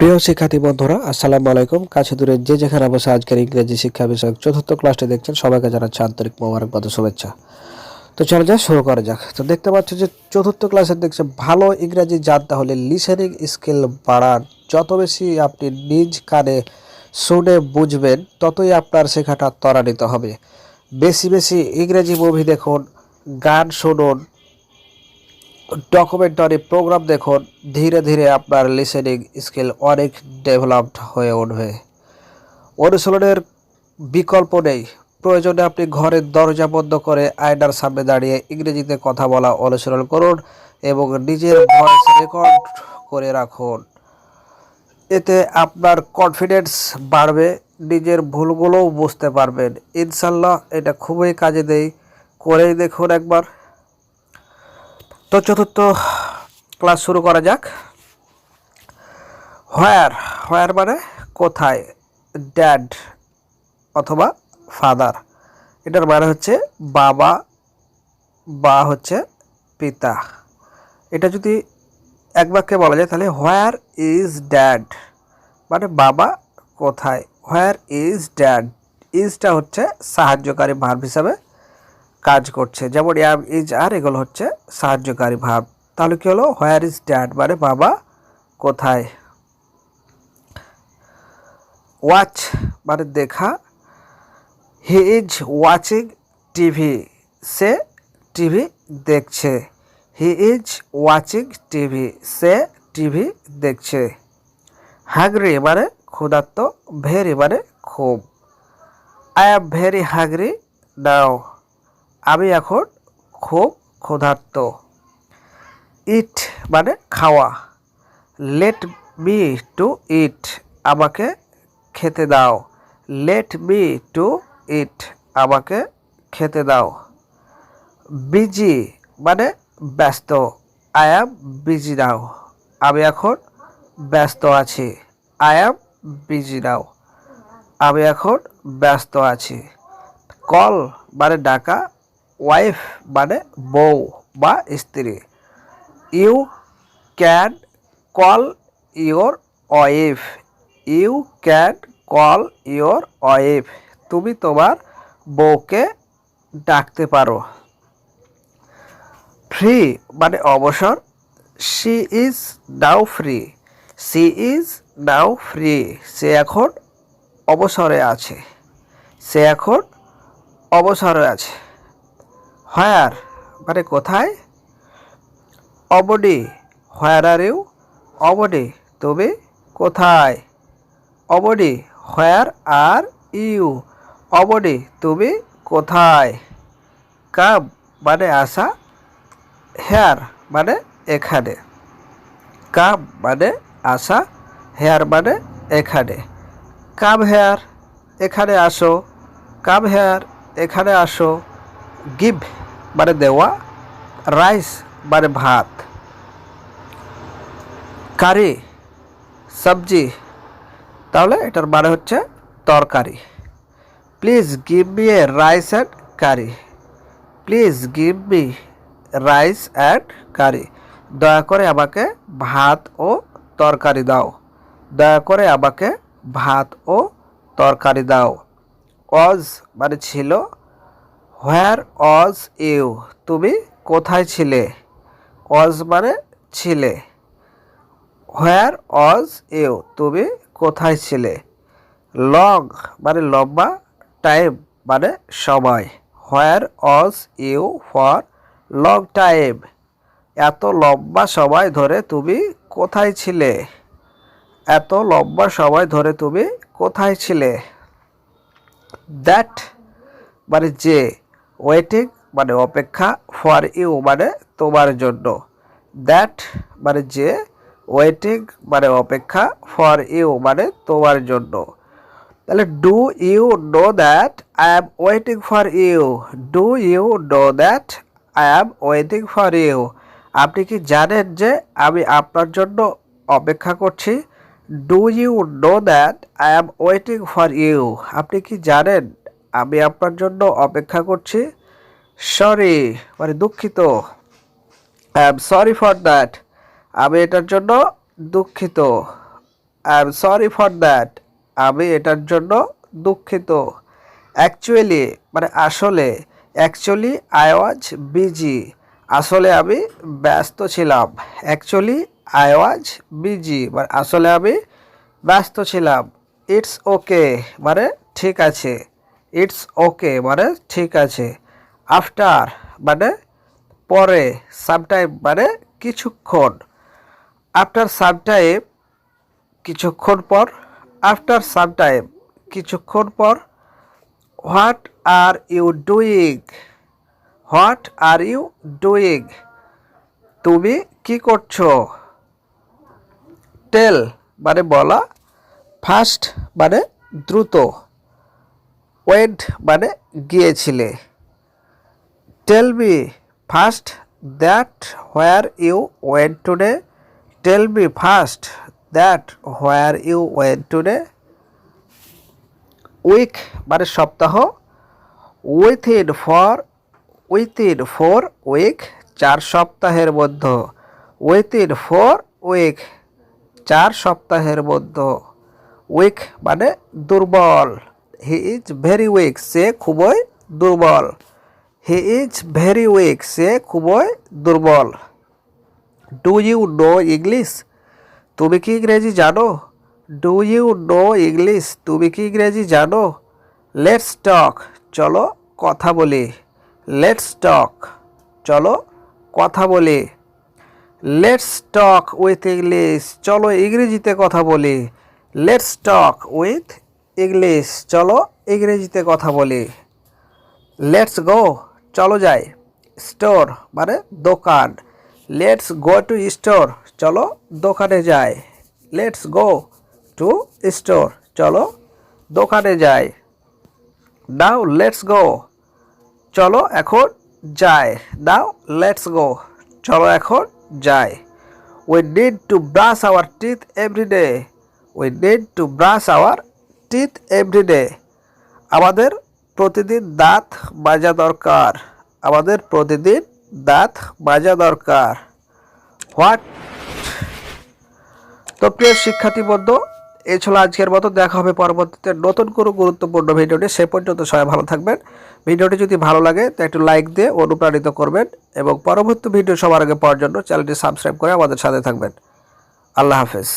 প্রিয় শিক্ষার্থী বন্ধুরা, আসসালামু আলাইকুম। কাছে দূরে যে যেখানে বসে আজকের ইংরেজি শিক্ষা বিষয়ক চতুর্থ ক্লাসটি দেখছেন, সবাইকে জানাচ্ছি আন্তরিক মোবারকবাদ শুভেচ্ছা। তো চলো যাক শুরু করা যাক। তো দেখতে পাচ্ছ যে চতুর্থ ক্লাসে দেখছে, ভালো ইংরেজি জানতে হলে লিসেনিং স্কিল বাড়ান। যত বেশি আপনি নিজ কানে শুনে বুঝবেন, ততই আপনার শেখাটা ত্বরান্বিত হবে। বেশি বেশি ইংরেজি মুভি দেখুন, গান শুনুন ডকুমেন্টারি প্রোগ্রাম দেখুন, ধীরে ধীরে আপনার লিসেনিং স্কিল অনেক ডেভেলপড হয়ে উঠবে। অনুশীলনের বিকল্প নেই। প্রয়োজনে আপনি ঘরের দরজা বন্ধ করে আয়নার সামনে দাঁড়িয়ে ইংরেজিতে কথা বলা অনুশীলন করুন এবং নিজের ভয়েস রেকর্ড করে রাখুন। এতে আপনার কনফিডেন্স বাড়বে, নিজের ভুলগুলোও বুঝতে পারবেন। ইনশাল্লাহ এটা খুবই কাজে দেয়। করেই দেখুন একবার। তো চতুর্থ ক্লাস শুরু করা যাক। হোয়ার হোয়ার মানে কোথায়? ড্যাড অথবা ফাদার এটার মানে হচ্ছে বাবা, বা হচ্ছে পিতা। এটা যদি এক বাক্যে বলা যায় তাহলে হোয়ার ইজ ড্যাড মানে বাবা কোথায়? হোয়ার ইজ ড্যাড ইজটা হচ্ছে সাহায্যকারী ভার্ব হিসাবে কাজ করছে। যেমন অ্যাম ইজ আর, এগুলো হচ্ছে সাহায্যকারী ভাব। তাহলে কি হলো? হোয়ার ইজ ড্যাড মানে বাবা কোথায়? ওয়াচ মানে দেখা। হি ইজ ওয়াচিং টিভি সে টিভি দেখছে। হি ইজ ওয়াচিং টিভি সে টিভি দেখছে। হাগরি মানে ক্ষুধার্ত। ভেরি মানে খুব। আই অ্যাম ভেরি হাগরি নাও আমি এখন খুব ক্ষুধার্ত। ইট মানে খাওয়া। লেট মি টু ইট আমাকে খেতে দাও। লেট মি টু ইট আমাকে খেতে দাও। বিজি মানে ব্যস্ত। আই অ্যাম বিজি নাও আমি এখন ব্যস্ত আছি। আই অ্যাম বিজি নাও আমি এখন ব্যস্ত আছি। কল মানে ডাকা। ওয়াইফ মানে বউ বা স্ত্রী। You can call your wife you can call your wife তুমি তোমার বউকে ডাকতে পারো। ফ্রি মানে অবসর। She is now free she is now free সে এখন অবসরে আছে। সে এখন অবসরে আছে। হোয়ার মানে কোথায়? অবডি হোয়ার আর ইউ অবডি তুমি কোথায়? অবডি, হোয়ার আর ইউ, অবডি তুমি কোথায়? কাম মানে আসা, হেয়ার মানে এখানে। কাম মানে আসা, হেয়ার মানে এখানে। কাম হেয়ার, এখানে আসো। কাম হেয়ার, এখানে আসো। গিভ মানে দেওয়া, রাইস মানে ভাত, কারি, সবজি, তাহলে এটার মানে হচ্ছে তরকারি। Please give me a rice and curry. Please give me rice and curry. দয়া করে আমাকে ভাত ও তরকারি দাও। দয়া করে আমাকে ভাত ও তরকারি দাও। অজ মানে ছিল হোয়ার অজ ইউ তুমি কোথায় ছিলে? অজ মানে ছিলে। হোয়ার অজ ইউ তুমি কোথায় ছিলে? লং মানে লম্বা টাইম মানে সময়। হোয়ার অজ ইউ ফর লং টাইম এত লম্বা সময় ধরে তুমি কোথায় ছিলে? এত লম্বা সময় ধরে তুমি কোথায় ছিলে? দ্যাট মানে যে। ওয়েটিং মানে অপেক্ষা ফর ইউ মানে তোমার জন্য। দ্যাট মানে যে ওয়েটিং মানে অপেক্ষা ফর ইউ মানে তোমার জন্য। তাহলে do you know that I am waiting for you do you know that I am waiting for you আপনি কি জানেন যে আমি আপনার জন্য অপেক্ষা করছি? Do you know that I am waiting for you আপনি কি জানেন? আমি আপনার জন্য অপেক্ষা করছি। সরি মানে দুঃখিত। I am sorry for that আমি এটার জন্য দুঃখিত। I am sorry for that আমি এটার জন্য দুঃখিত। অ্যাকচুয়ালি মানে আসলে অ্যাকচুয়ালি আই ওয়াজ বিজি আসলে আমি ব্যস্ত ছিলাম। অ্যাকচুয়ালি আই ওয়াজ বিজি মানে আসলে আমি ব্যস্ত ছিলাম। ইটস ওকে মানে ঠিক আছে। ইটস ওকে মানে ঠিক আছে। আফটার মানে পরে সামটাইম মানে কিছুক্ষণ। আফটার সামটাইম কিছুক্ষণ পর। আফটার সামটাইম কিছুক্ষণ পর। What are you doing what are you doing তুমি কি করছ? টেল মানে বলা। ফার্স্ট মানে দ্রুত। ওয়েন্ট মানে গিয়েছিলে। Tell me first that where you went today tell me first that where you went today week মানে সপ্তাহ। Within for within four week চার সপ্তাহের মধ্যে। উইথ ইন ফোর উইক চার সপ্তাহের মধ্যে। উইক মানে দুর্বল। হি ইজ ভেরি উইক সে খুবই দুর্বল। হি ইজ ভেরি উইক সে খুবই দুর্বল। ডু ইউ নো ইংলিশ তুমি কি ইংরেজি জানো? ডু ইউ নো ইংলিশ তুমি কি ইংরেজি জানো? লেটস টক চলো কথা বলি। লেটস টক চলো কথা বলি। লেটস টক উইথ ইংলিশ চলো ইংরেজিতে কথা বলি। লেটস টক উইথ ইংলিশ, চলো ইংরেজিতে কথা বলি। লেটস গো চলো যাই। স্টোর মানে দোকান। লেটস গো টু স্টোর চলো দোকানে যাই। লেটস গো টু স্টোর চলো দোকানে যাই। নাও লেটস গো চলো এখন যাই। নাও লেটস গো চলো এখন যাই। We need to brush our teeth every day we need to brush our teeth every day আমাদের প্রতিদিন দাঁত মাজা দরকার। আমাদের প্রতিদিন দাঁত মাজা দরকার। হোয়াট? তো প্রিয় শিক্ষার্থী বন্ধু এই ছিল আজকের মতো। দেখা হবে পরবর্তীতে নতুন কোনো গুরুত্বপূর্ণ ভিডিওটি সে পর্যন্ত সবাই ভালো থাকবেন। ভিডিওটি যদি ভালো লাগে, তো একটু লাইক দিয়ে অনুপ্রাণিত করবেন এবং পরবর্তী ভিডিও সবার আগে পাওয়ার জন্য চ্যানেলটি সাবস্ক্রাইব করে আমাদের সাথে থাকবেন। আল্লাহ হাফেজ।